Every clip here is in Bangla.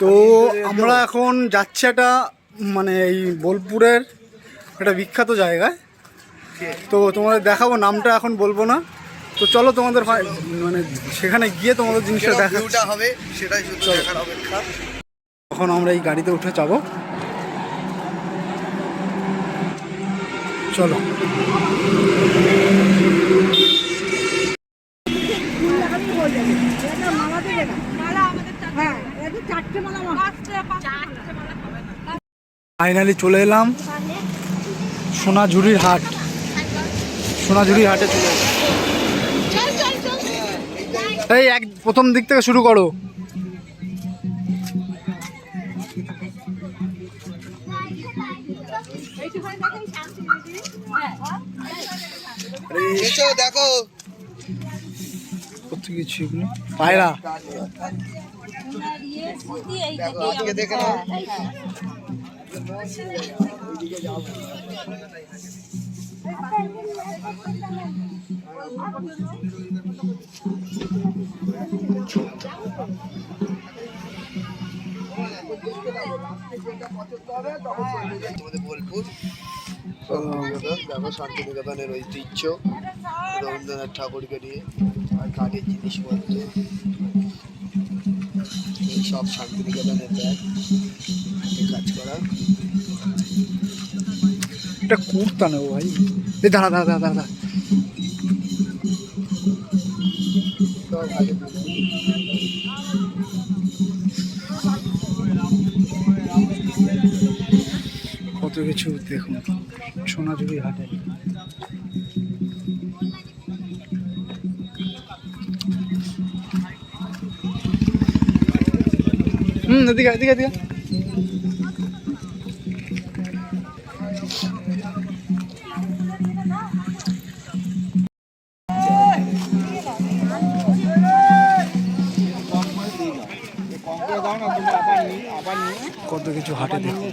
তো আমরা এখন যাচ্ছি একটা মানে এই বোলপুরের একটা বিখ্যাত জায়গায়। তো তোমাদের দেখাবো নামটা এখন বলব না। তো চলো তোমাদের মানে সেখানে গিয়ে তোমাদের জিনিসটা দেখা হবে সেটাই শুধু দেখার অপেক্ষা। এখন আমরা এই গাড়িতে উঠে যাব। চলো। হ্যাঁ চারটে মালা ফাইনালি চলে এলাম সোনাঝুরির হাট। সোনাঝুরির হাটে চলে এই এক প্রথম দিক থেকে শুরু করো। দেখো। কোথা কিছু এগুলো। পায়রা বোলপুর। শান্তিনিকেতনের ঐতিহ্য। রবীন্দ্রনাথ ঠাকুরকে নিয়ে। আর কাঠের জিনিসপত্র। এই সব শান্তিনিকেতনের ব্যাগ কাজ করা। এটা কুর্তা নেব ভাই। এই দাঁড়া দাঁড়া দাঁড়া দাঁড়া। সব হাতে কত কিছু দেখুন সোনাঝুরি হাটে। হুম এদিকে এদিকে এদিকে। কত কিছু হাটে দেখুন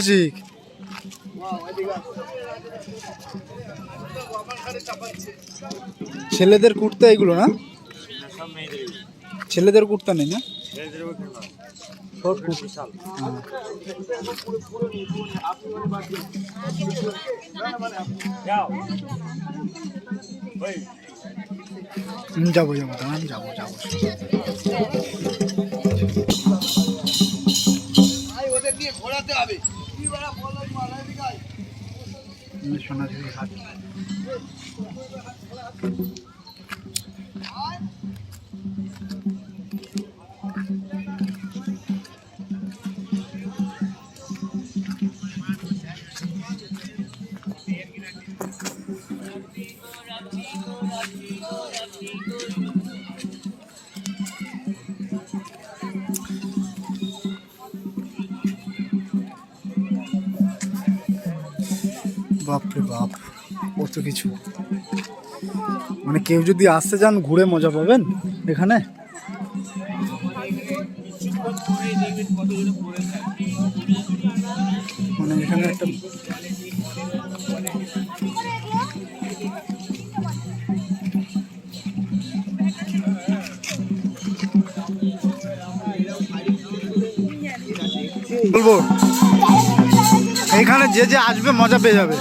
শিখ ছেলেদের কুর্তা এগুলো না? ছেলেদের কুর্তা নেই না? যাব যাব দাঁড়ান যাব যাব। ওদের নিয়ে ঘোরাতে হবে। সোনাঝুরি হাট বাপরে বাপ কত কিছু। মানে কেউ যদি আসতে যান ঘুরে মজা পাবেন এখানে। মানে এখানে একটা বলব এখানে যে যে আসবে, মজা পেয়ে যাবে।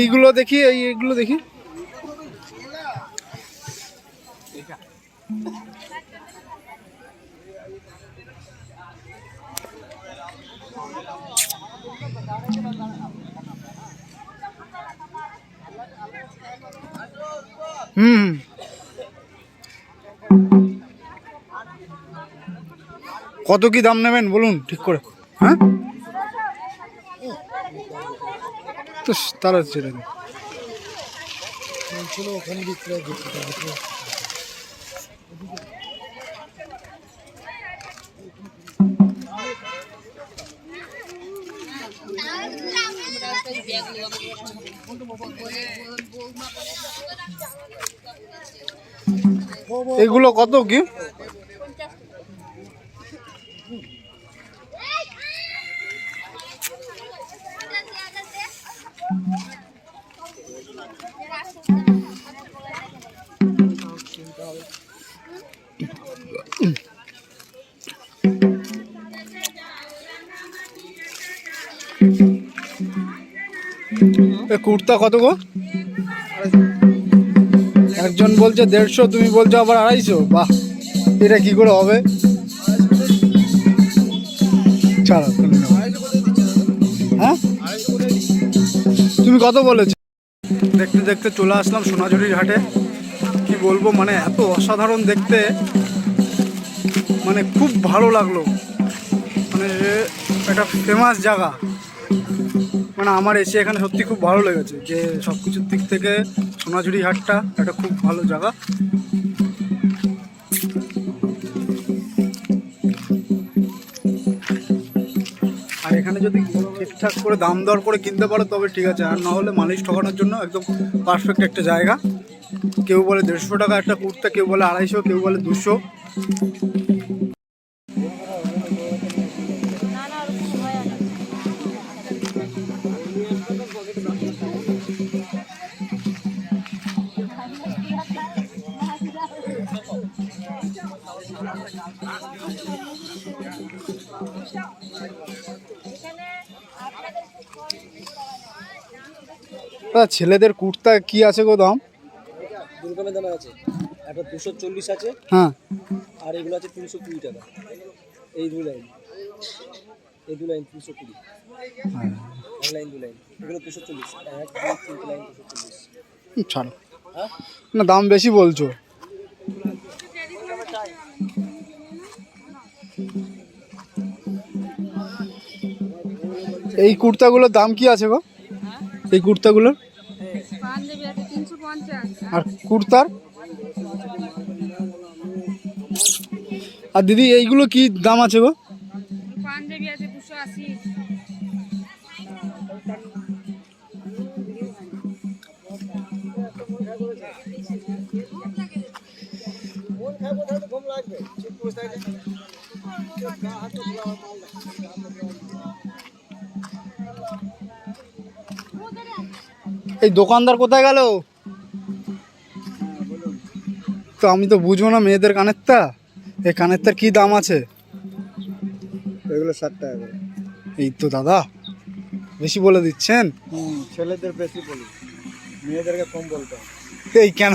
এইগুলো দেখি এই এইগুলো দেখি। হুম। কত কি দাম নেবেন? বলুন ঠিক করে। হ্যাঁ? তো তারা ছেড়ে দিন ছিল ওখানে বিক্রয় করতে এগুলো কত কি কুর্তা কত গো? একজন বলছে দেড়শো, তুমি বলছো আবার আড়াইশো? বাহ, এটা কি করে হবে? হ্যাঁ? তুমি কত বলেছ? দেখতে দেখতে চলে আসলাম সোনাঝুরির হাটে। কি বলব মানে এত অসাধারণ দেখতে। মানে খুব ভালো লাগল। মানে একটা ফেমাস জায়গা। মানে আমার এসে এখানে সত্যি খুব ভালো লেগেছে যে সব কিছুর দিক থেকে সোনাঝুরি হাটটা একটা খুব ভালো জায়গা। আর এখানে যদি ঠিকঠাক করে দাম দর করে কিনতে পারো, তবে ঠিক আছে। আর না হলে মালিশ ঠকানোর জন্য একদম পারফেক্ট একটা জায়গা। কেউ বলে দেড়শো টাকা একটা কুর্তা, কেউ বলে আড়াইশো, কেউ বলে দুশো। ছেলেদের কুর্তা কি আছে গো দাম? দুর্গমের দামে আছে। একটা দুশো চল্লিশ আছে। হ্যাঁ। আর এগুলো আছে তিনশো কুড়ি টাকা। এই দু লাইন। এই দু লাইন তিনশো কুড়ি। লাইন দু লাইন। এগুলো দুশো চল্লিশ। এক দুই তিনটে লাইন দুশো চল্লিশ। ছাড়ো। হ্যাঁ? না দাম বেশি বলছো। এই কুর্তাগুলোর দাম কি আছে গো? এই কুর্তাগুলোর? আর কুর্তার? আর দিদি এইগুলো কি দাম আছে গো? পাঞ্জাবি এই দোকানদার কোথায় গেল? তো আমি তো বুঝব না মেয়েদের কানেরটা। এই কানেরটার কি দাম আছে? এগুলো ষাট টাকা করে। এই তো দাদা বেশি বলে দিচ্ছেন? ছেলেদের বেশি বলি। মেয়েদেরকে কম বলতে এই কেন?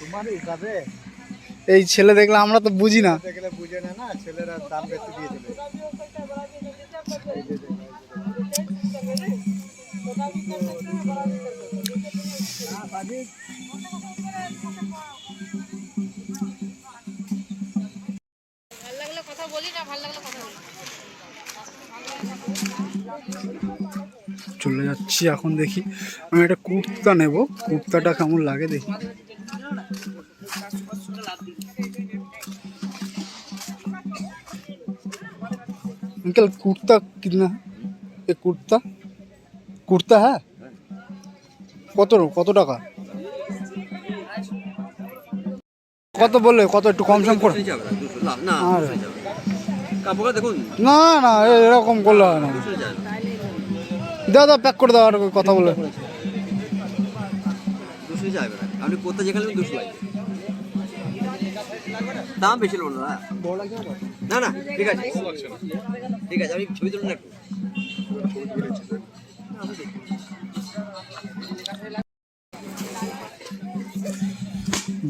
তোমারই কাজে এই ছেলে দেখলে আমরা তো বুঝি না। দেখলে বুঝে না না ছেলেরা দাম বেশি দিয়ে দেবে। ভালো লাগলে কথা বলি না ভালো লাগলে কথা বলি চলে যাচ্ছি এখন দেখি আমি একটা কুর্তা নেব কুর্তাটা কেমন লাগে দেখি अंकल कुर्ता कितना है ये कुर्ता কুর্তা হ্যাঁ? কত কত টাকা? কত বললে? কত একটু কম সম করে। না না এরকম করলে হয় না। দাও দাও প্যাক করে দাও কথা বলে। আপনি দাম বেশি লোন না। না না ঠিক আছে। ঠিক আছে আমি ছবি তুলুন একটু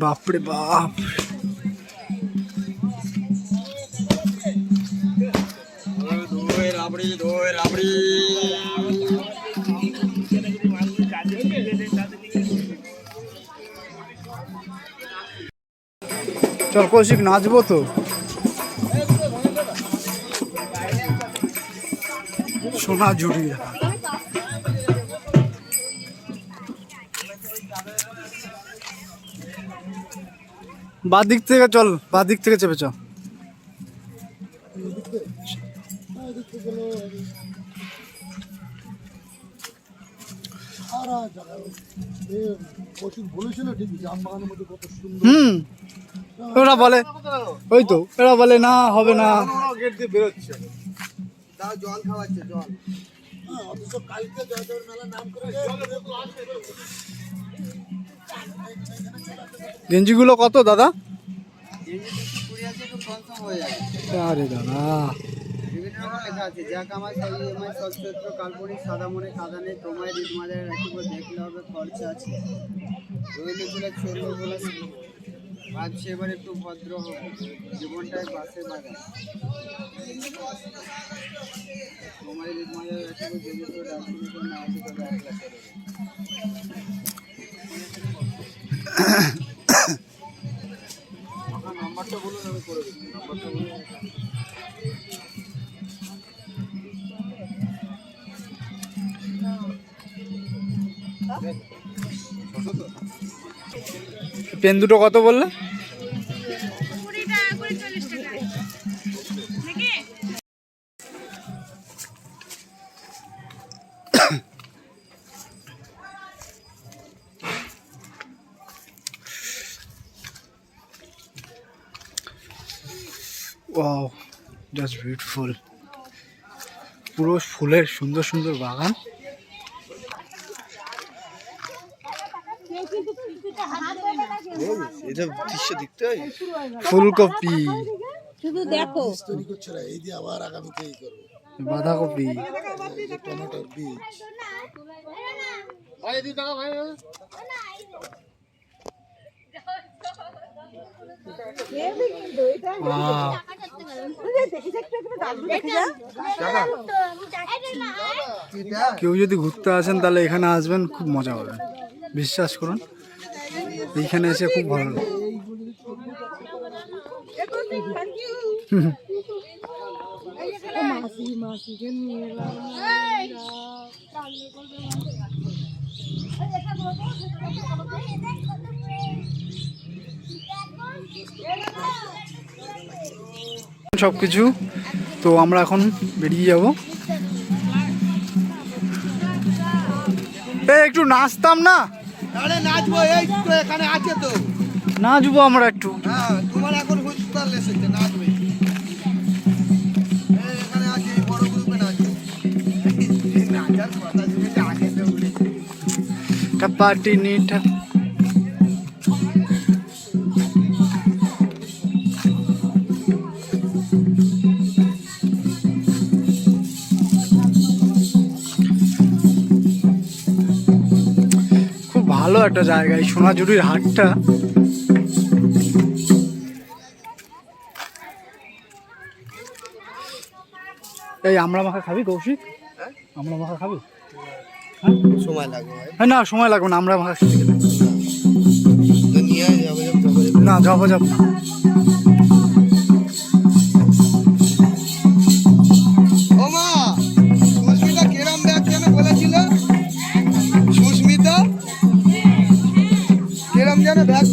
বাপরে বাপ। রাবড়ি দই রাবড়ি চল কৌশিক নাচবো তো। সোনা জুড়িয়া বাঁ দিক থেকে চল বাঁ দিক থেকে চেপে চল হুম, ওরা বলে, ওই তো, ওরা বলে, না, হবে না। জল খাওয়াচ্ছে জল একটু কম সম হয়ে যাবে আরে দাদা। ভাবছি এবার একটু ভদ্র হোক জীবনটাই বাসে বাগান। তোমায় রিট মাজারে রাখিব যদি তো ডাক্তারি তো না আছে তবে একলা চলে পেন দুটো কত বললে? ওয়াও জাস্ট বিউটিফুল পুরো ফুলের সুন্দর সুন্দর বাগান। এটা দৃশ্য দেখতে হয়। ফুলকপি। শুধু দেখো। তৈরি করছে না এই দিয়ে আবার আগামীতে এই করব বাঁধাকপি। টমেটোর বীজ আহ, কেউ যদি ঘুরতে আসেন তাহলে এখানে আসবেন খুব মজা হবে। বিশ্বাস করুন। এইখানে এসে খুব ভালো সব কিছু তো আমরা এখন বেরিয়ে যাব। একটু নাচতাম না? আরে নাচবো এই তো এখানে আছে তো। নাচবো আমরা একটু। হ্যাঁ তোমার এখন লেসেছে নাচবে। এখানে আছে বড় গ্রুপে নাচবে। নাচার কথা শুনেছে আগে তো উঠেছে টাপাটি নিটা একটা জায়গা এই সোনাঝুরির হাটটা। এই আমরা মাখা খাবি কৌশিক? আমরা মাখা খাবি? সময় লাগবে হ্যাঁ না সময় লাগবে না আমরা মাখা খেতে না যাব যাব না। কেরাম যেন